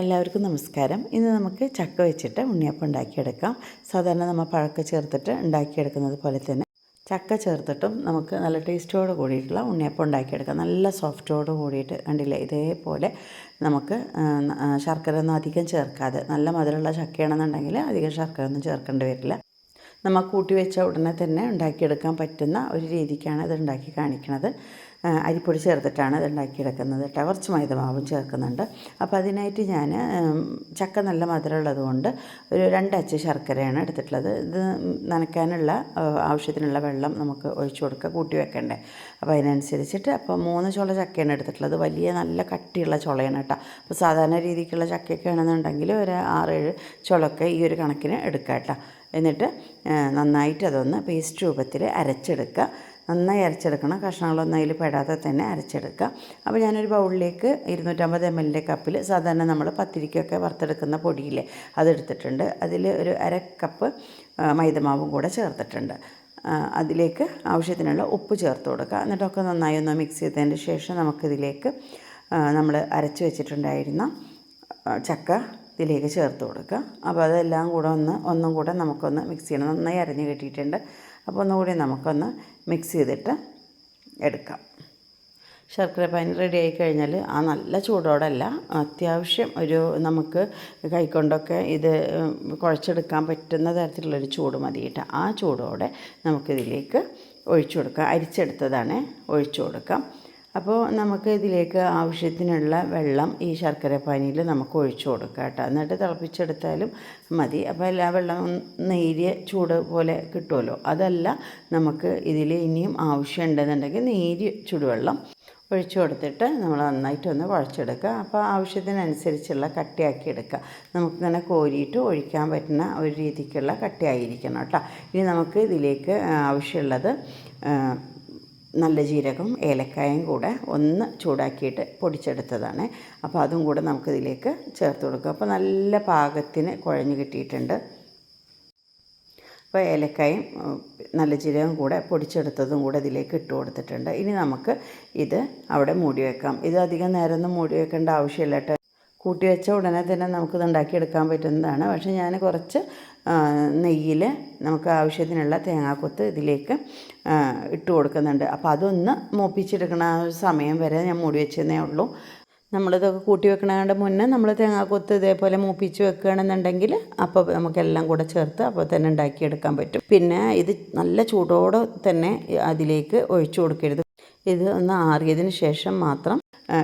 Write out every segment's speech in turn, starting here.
എല്ലാവർക്കും നമസ്കാരം. ഇന്ന് നമുക്ക് ചക്ക വെച്ചിട്ട് ഉണ്ണിയപ്പം ഉണ്ടാക്കിയെടുക്കാം. സാധാരണ നമ്മൾ പഴക്ക ചേർത്തിട്ട് ഉണ്ടാക്കിയെടുക്കുന്നത് പോലെ തന്നെ ചക്ക ചേർത്തിട്ടും നമുക്ക് നല്ല ടേസ്റ്റോട് കൂടിയിട്ടുള്ള ഉണ്ണിയപ്പം ഉണ്ടാക്കിയെടുക്കാം. നല്ല സോഫ്റ്റോട് കൂടിയിട്ട് കണ്ടില്ലേ? ഇതേപോലെ നമുക്ക് ശർക്കര ഒന്നും അധികം ചേർക്കാതെ നല്ല മധുരമുള്ള ചക്കയാണെന്നുണ്ടെങ്കിൽ അധികം ശർക്കര ഒന്നും ചേർക്കേണ്ടി വരില്ല. നമ്മൾ കൂട്ടി വെച്ച ഉടനെ തന്നെ ഉണ്ടാക്കിയെടുക്കാൻ പറ്റുന്ന ഒരു രീതിക്കാണ് ഇത് ഉണ്ടാക്കി കാണിക്കുന്നത് അരിപ്പൊടി ചേർത്തിട്ടാണ് ഇത് ഉണ്ടാക്കിയെടുക്കുന്നത് കേട്ടോ. കുറച്ച് മൈദമാവും ചേർക്കുന്നുണ്ട്. അപ്പോൾ അതിനായിട്ട് ഞാൻ ചക്ക നല്ല മധുരമുള്ളത് കൊണ്ട് ഒരു രണ്ടച്ച് ശർക്കരയാണ് എടുത്തിട്ടുള്ളത്. ഇത് നനയ്ക്കാനുള്ള ആവശ്യത്തിനുള്ള വെള്ളം നമുക്ക് ഒഴിച്ചു കൊടുക്കുക കൂട്ടി വെക്കണ്ടേ. അപ്പോൾ അതിനനുസരിച്ചിട്ട് അപ്പോൾ മൂന്ന് ചുള ചക്കയാണ് എടുത്തിട്ടുള്ളത്. വലിയ നല്ല കട്ടിയുള്ള ചുളയാണ് കേട്ടോ. അപ്പോൾ സാധാരണ രീതിക്കുള്ള ചക്കയൊക്കെ ആണെന്നുണ്ടെങ്കിൽ ഒരു ആറേഴ് ചുളൊക്കെ ഈ ഒരു കണക്കിന് എടുക്കാം കേട്ടോ. എന്നിട്ട് നന്നായിട്ട് അതൊന്ന് പേസ്റ്റ് രൂപത്തിൽ അരച്ചെടുക്കുക. നന്നായി അരച്ചെടുക്കണം. കഷ്ണങ്ങളൊന്നും അതിൽ പെടാതെ തന്നെ അരച്ചെടുക്കുക. അപ്പോൾ ഞാനൊരു ബൗളിലേക്ക് ഇരുന്നൂറ്റമ്പത് എം എല്ലിന്റെ കപ്പിൽ സാധാരണ നമ്മൾ പത്തിരിക്കൊക്കെ വറുത്തെടുക്കുന്ന പൊടിയില്ലേ അതെടുത്തിട്ടുണ്ട്. അതിൽ ഒരു അര കപ്പ് മൈദമാവും കൂടെ ചേർത്തിട്ടുണ്ട്. അതിലേക്ക് ആവശ്യത്തിനുള്ള ഉപ്പ് ചേർത്ത് കൊടുക്കുക. എന്നിട്ടൊക്കെ നന്നായി ഒന്ന് മിക്സ് ചെയ്തതിന് ശേഷം നമുക്കിതിലേക്ക് നമ്മൾ അരച്ച് വെച്ചിട്ടുണ്ടായിരുന്ന ചക്ക ഇതിലേക്ക് ചേർത്ത് കൊടുക്കുക. അപ്പോൾ അതെല്ലാം കൂടെ ഒന്ന് ഒന്നും കൂടെ നമുക്കൊന്ന് മിക്സ് ചെയ്യണം. നന്നായി അരഞ്ഞ് കിട്ടിയിട്ടുണ്ട്. അപ്പോൾ ഒന്നുകൂടി നമുക്കൊന്ന് മിക്സ് ചെയ്തിട്ട് എടുക്കാം. ശർക്കര പാനി റെഡി ആയി കഴിഞ്ഞാൽ ആ നല്ല ചൂടോടല്ല അത്യാവശ്യം ഒരു നമുക്ക് കൈക്കൊണ്ടൊക്കെ ഇത് കുഴച്ചെടുക്കാൻ പറ്റുന്ന തരത്തിലുള്ളൊരു ചൂട് മതി കേട്ടോ. ആ ചൂടോടെ നമുക്കിതിലേക്ക് ഒഴിച്ചു കൊടുക്കാം. അരിച്ചെടുത്തതാണ് ഒഴിച്ചു കൊടുക്കാം. അപ്പോൾ നമുക്ക് ഇതിലേക്ക് ആവശ്യത്തിനുള്ള വെള്ളം ഈ ശർക്കര പാനിയിൽ നമുക്ക് ഒഴിച്ചു കൊടുക്കാം കേട്ടോ. എന്നിട്ട് തിളപ്പിച്ചെടുത്താലും മതി. അപ്പോൾ എല്ലാ വെള്ളവും നേരിയ ചൂട് പോലെ കിട്ടുമല്ലോ. അതല്ല നമുക്ക് ഇതിൽ ഇനിയും ആവശ്യമുണ്ടെന്നുണ്ടെങ്കിൽ നേരിയ ചൂടുവെള്ളം ഒഴിച്ചു കൊടുത്തിട്ട് നമ്മൾ നന്നായിട്ടൊന്ന് കുഴച്ചെടുക്കുക. അപ്പോൾ ആവശ്യത്തിനനുസരിച്ചുള്ള കട്ടിയാക്കി എടുക്കുക. നമുക്കിങ്ങനെ കോരിയിട്ട് ഒഴിക്കാൻ പറ്റുന്ന ഒരു രീതിക്കുള്ള കട്ടിയായിരിക്കണം കേട്ടോ. ഇനി നമുക്ക് ഇതിലേക്ക് ആവശ്യമുള്ളത് നല്ല ജീരകം ഏലക്കായും കൂടെ ഒന്ന് ചൂടാക്കിയിട്ട് പൊടിച്ചെടുത്തതാണ്. അപ്പോൾ അതും കൂടെ നമുക്കിതിലേക്ക് ചേർത്ത് കൊടുക്കുക അപ്പോൾ നല്ല പാകത്തിന് കുഴഞ്ഞു കിട്ടിയിട്ടുണ്ട്. അപ്പോൾ ഏലക്കായും നല്ല ജീരകം കൂടെ പൊടിച്ചെടുത്തതും കൂടെ ഇതിലേക്ക് ഇട്ട് കൊടുത്തിട്ടുണ്ട്. ഇനി നമുക്ക് ഇത് അവിടെ മൂടി വെക്കാം. ഇത് അധികം നേരമൊന്നും മൂടി വെക്കേണ്ട ആവശ്യമില്ല കേട്ടോ. കൂട്ടി വെച്ച ഉടനെ തന്നെ നമുക്കിത് ഉണ്ടാക്കിയെടുക്കാൻ പറ്റുന്നതാണ്. പക്ഷേ ഞാൻ കുറച്ച് നെയ്യിൽ നമുക്ക് ആവശ്യത്തിനുള്ള തേങ്ങാക്കൊത്ത് ഇതിലേക്ക് ഇട്ട് കൊടുക്കുന്നുണ്ട്. അപ്പോൾ അതൊന്ന് മൂപ്പിച്ചെടുക്കണ സമയം വരെ ഞാൻ മൂടി വെച്ചതേ ഉള്ളൂ. നമ്മളിതൊക്കെ കൂട്ടി വെക്കണതിന്റെ മുന്നേ നമ്മൾ തേങ്ങാക്കൊത്ത് ഇതേപോലെ മൂപ്പിച്ച് വെക്കുകയാണെന്നുണ്ടെങ്കിൽ അപ്പോൾ നമുക്കെല്ലാം കൂടെ ചേർത്ത് അപ്പോൾ തന്നെ ഉണ്ടാക്കിയെടുക്കാൻ പറ്റും. പിന്നെ ഇത് നല്ല ചൂടോടെ തന്നെ അതിലേക്ക് ഒഴിച്ചു കൊടുക്കരുത്. ഇത് ഒന്ന് ആറിയതിന് ശേഷം മാത്രം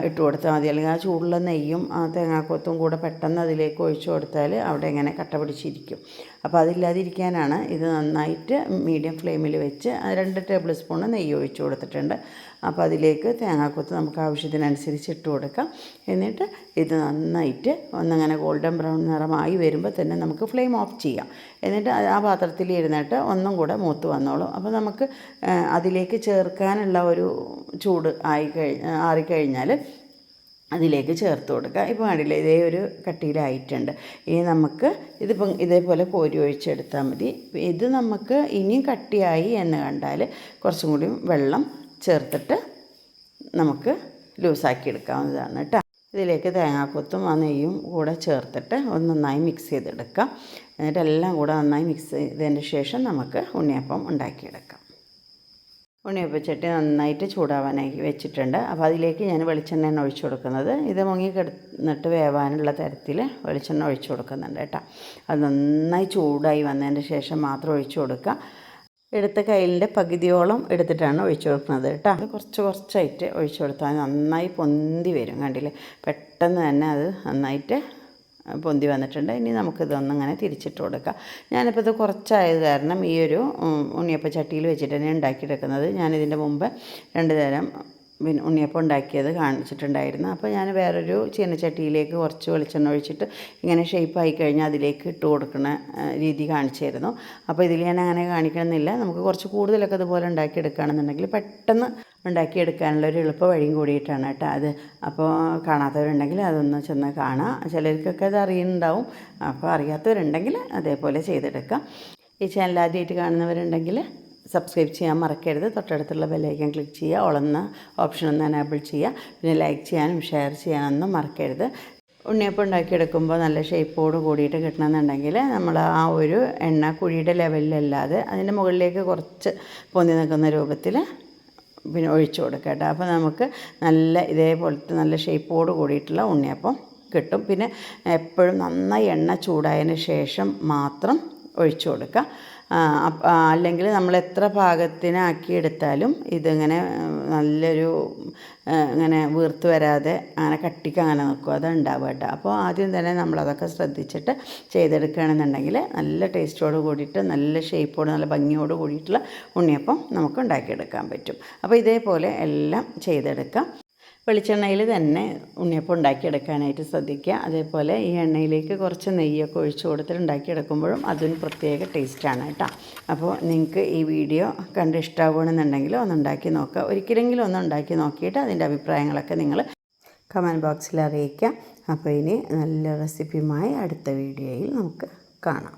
ഇട്ട് കൊടുത്താൽ മതി. അല്ലെങ്കിൽ ആ ചൂടുള്ള നെയ്യും ആ തേങ്ങാക്കൊത്തും കൂടെ പെട്ടെന്ന് അതിലേക്ക് ഒഴിച്ചു കൊടുത്താൽ അവിടെ ഇങ്ങനെ കട്ട പിടിച്ചിരിക്കും. അപ്പോൾ അതില്ലാതിരിക്കാനാണ് ഇത് നന്നായിട്ട് മീഡിയം ഫ്ലെയിമിൽ വെച്ച് രണ്ട് ടേബിൾ സ്പൂൺ നെയ്യ് ഒഴിച്ചു കൊടുത്തിട്ടുണ്ട്. അപ്പോൾ അതിലേക്ക് തേങ്ങാക്കൊത്ത് നമുക്ക് ആവശ്യത്തിനനുസരിച്ച് ഇട്ട് കൊടുക്കാം. എന്നിട്ട് ഇത് നന്നായിട്ട് ഒന്നങ്ങനെ ഗോൾഡൻ ബ്രൗൺ നിറമായി വരുമ്പോൾ തന്നെ നമുക്ക് ഫ്ലെയിം ഓഫ് ചെയ്യാം. എന്നിട്ട് ആ- പാത്രത്തിൽ ഇരുന്നിട്ട് ഒന്നും കൂടെ മൂത്ത് വന്നോളും. അപ്പോൾ നമുക്ക് അതിലേക്ക് ചേർക്കാനുള്ള ഒരു ചൂട് ആയി കഴി ആറിക്കഴിഞ്ഞാൽ അതിലേക്ക് ചേർത്ത് കൊടുക്കുക ഇപ്പോൾ കണ്ടില്ലേ ഇതേ ഒരു കട്ടിയിലായിട്ടുണ്ട്. ഇനി നമുക്ക് ഇതിപ്പം ഇതേപോലെ കോരി ഒഴിച്ചെടുത്താൽ മതി. ഇത് നമുക്ക് ഇനിയും കട്ടിയായി എന്ന് കണ്ടാൽ കുറച്ചും കൂടി വെള്ളം ചേർത്തിട്ട് നമുക്ക് ലൂസാക്കി എടുക്കാവുന്നതാണ് കേട്ടോ. ഇതിലേക്ക് തേങ്ങാക്കൊത്തും ആ നെയ്യും കൂടെ ചേർത്തിട്ട് ഒന്ന് നന്നായി മിക്സ് ചെയ്തെടുക്കാം. എന്നിട്ട് എല്ലാം കൂടെ നന്നായി മിക്സ് ചെയ്തതിന് ശേഷം നമുക്ക് ഉണ്ണിയപ്പം ഉണ്ടാക്കിയെടുക്കാം. ഉണ്ണിയപ്പച്ചട്ടി നന്നായിട്ട് ചൂടാവാനായി വെച്ചിട്ടുണ്ട്. അപ്പോൾ അതിലേക്ക് ഞാൻ വെളിച്ചെണ്ണയാണ് ഒഴിച്ചു കൊടുക്കുന്നത്. ഇത് മുങ്ങി കിടന്നിട്ട് വേവാനുള്ള തരത്തിൽ വെളിച്ചെണ്ണ ഒഴിച്ചു കൊടുക്കുന്നുണ്ട് കേട്ടോ. അത് നന്നായി ചൂടായി വന്നതിന് ശേഷം മാത്രം ഒഴിച്ചു കൊടുക്കുക എടുത്ത കയ്യിലിന്റെ പകുതിയോളം എടുത്തിട്ടാണ് ഒഴിച്ചു കൊടുക്കുന്നത് കേട്ടോ. അത് കുറച്ച് കുറച്ചായിട്ട് ഒഴിച്ചു കൊടുത്താൽ നന്നായി പൊന്തി വരും കണ്ടില്ലേ? പെട്ടെന്ന് തന്നെ അത് നന്നായിട്ട് പൊന്തി വന്നിട്ടുണ്ട്. ഇനി നമുക്കിതൊന്നിങ്ങനെ തിരിച്ചിട്ട് കൊടുക്കാം. ഞാനിപ്പോൾ ഇത് കുറച്ചായത് കാരണം ഈ ഒരു ഉണ്ണിയപ്പ ചട്ടിയിൽ വെച്ചിട്ട് തന്നെ ഉണ്ടാക്കിയെടുക്കുന്നത്. ഞാനിതിന്റെ മുമ്പ് രണ്ട് തരം പിന്നെ ഉണ്ണിയപ്പം ഉണ്ടാക്കിയത് കാണിച്ചിട്ടുണ്ടായിരുന്നു. അപ്പോൾ ഞാൻ വേറൊരു ചീനച്ചട്ടിയിലേക്ക് കുറച്ച് വെളിച്ചെണ്ണ ഒഴിച്ചിട്ട് ഇങ്ങനെ ഷേപ്പായി കഴിഞ്ഞാൽ അതിലേക്ക് ഇട്ട് കൊടുക്കുന്ന രീതി കാണിച്ചായിരുന്നു. അപ്പോൾ ഇതിൽ ഞാൻ അങ്ങനെ കാണിക്കണമെന്നില്ല. നമുക്ക് കുറച്ച് കൂടുതലൊക്കെ ഇതുപോലെ ഉണ്ടാക്കിയെടുക്കുകയാണെന്നുണ്ടെങ്കിൽ പെട്ടെന്ന് ഉണ്ടാക്കിയെടുക്കാനുള്ള ഒരു എളുപ്പ വഴിയും കൂടിയിട്ടാണ് കേട്ടോ അത്. അപ്പോൾ കാണാത്തവരുണ്ടെങ്കിൽ അതൊന്ന് ചെന്ന് കാണാം. ചിലർക്കൊക്കെ അത് അറിയുന്നുണ്ടാവും. അപ്പോൾ അറിയാത്തവരുണ്ടെങ്കിൽ അതേപോലെ ചെയ്തെടുക്കാം. ഈ ചാനൽ ആദ്യമായിട്ട് കാണുന്നവരുണ്ടെങ്കിൽ സബ്സ്ക്രൈബ് ചെയ്യാൻ മറക്കരുത്. തൊട്ടടുത്തുള്ള ബെല്ലൈക്കൻ ക്ലിക്ക് ചെയ്യുക. ഓളെന്ന ഓപ്ഷൻ ഒന്ന് എനേബിൾ ചെയ്യുക. പിന്നെ ലൈക്ക് ചെയ്യാനും ഷെയർ ചെയ്യാനൊന്നും മറക്കരുത്. ഉണ്ണിയപ്പം ഉണ്ടാക്കിയെടുക്കുമ്പോൾ നല്ല ഷേപ്പോട് കൂടിയിട്ട് കിട്ടണമെന്നുണ്ടെങ്കിൽ നമ്മൾ ആ ഒരു എണ്ണ കുഴിയുടെ ലെവലിലല്ലാതെ അതിന്റെ മുകളിലേക്ക് കുറച്ച് പൊന്തി നിൽക്കുന്ന രൂപത്തിൽ പിന്നെ ഒഴിച്ചു കൊടുക്കുക കേട്ടോ. അപ്പോൾ നമുക്ക് നല്ല ഇതേപോലത്തെ നല്ല ഷേപ്പോട് കൂടിയിട്ടുള്ള ഉണ്ണിയപ്പം കിട്ടും. പിന്നെ എപ്പോഴും നന്നായി എണ്ണ ചൂടായതിന് ശേഷം മാത്രം ഒഴിച്ചു കൊടുക്കുക. അല്ലെങ്കിൽ നമ്മൾ എത്ര പാകത്തിനാക്കി എടുത്താലും ഇതിങ്ങനെ നല്ലൊരു ഇങ്ങനെ വീർത്ത് വരാതെ അങ്ങനെ കട്ടിക്ക് അങ്ങനെ നിൽക്കും. അത് ഉണ്ടാവുക കേട്ടോ. അപ്പോൾ ആദ്യം തന്നെ നമ്മളതൊക്കെ ശ്രദ്ധിച്ചിട്ട് ചെയ്തെടുക്കുകയാണെന്നുണ്ടെങ്കിൽ നല്ല ടേസ്റ്റോട് കൂടിയിട്ട് നല്ല ഷേപ്പോട് നല്ല ഭംഗിയോട് കൂടിയിട്ടുള്ള ഉണ്ണിയപ്പം നമുക്ക് ഉണ്ടാക്കിയെടുക്കാൻ പറ്റും. അപ്പോൾ ഇതേപോലെ എല്ലാം ചെയ്തെടുക്കാം. വെളിച്ചെണ്ണയിൽ തന്നെ ഉണ്ണിയപ്പം ഉണ്ടാക്കിയെടുക്കാനായിട്ട് ശ്രദ്ധിക്കുക. അതേപോലെ ഈ എണ്ണയിലേക്ക് കുറച്ച് നെയ്യൊക്കെ ഒഴിച്ചു കൊടുത്തിട്ട് ഉണ്ടാക്കിയെടുക്കുമ്പോഴും അതിന് പ്രത്യേക ടേസ്റ്റാണ് കേട്ടോ. അപ്പോൾ നിങ്ങൾക്ക് ഈ വീഡിയോ കണ്ട് ഇഷ്ടമാവുകയാണെന്നുണ്ടെങ്കിൽ ഒന്ന് ഉണ്ടാക്കി നോക്കുക. ഒരിക്കലെങ്കിലും ഒന്ന് ഉണ്ടാക്കി നോക്കിയിട്ട് അതിന്റെ അഭിപ്രായങ്ങളൊക്കെ നിങ്ങൾ കമന്റ് ബോക്സിൽ അറിയിക്കുക. അപ്പോൾ ഇനി നല്ല റെസിപ്പിയുമായി അടുത്ത വീഡിയോയിൽ നമുക്ക് കാണാം.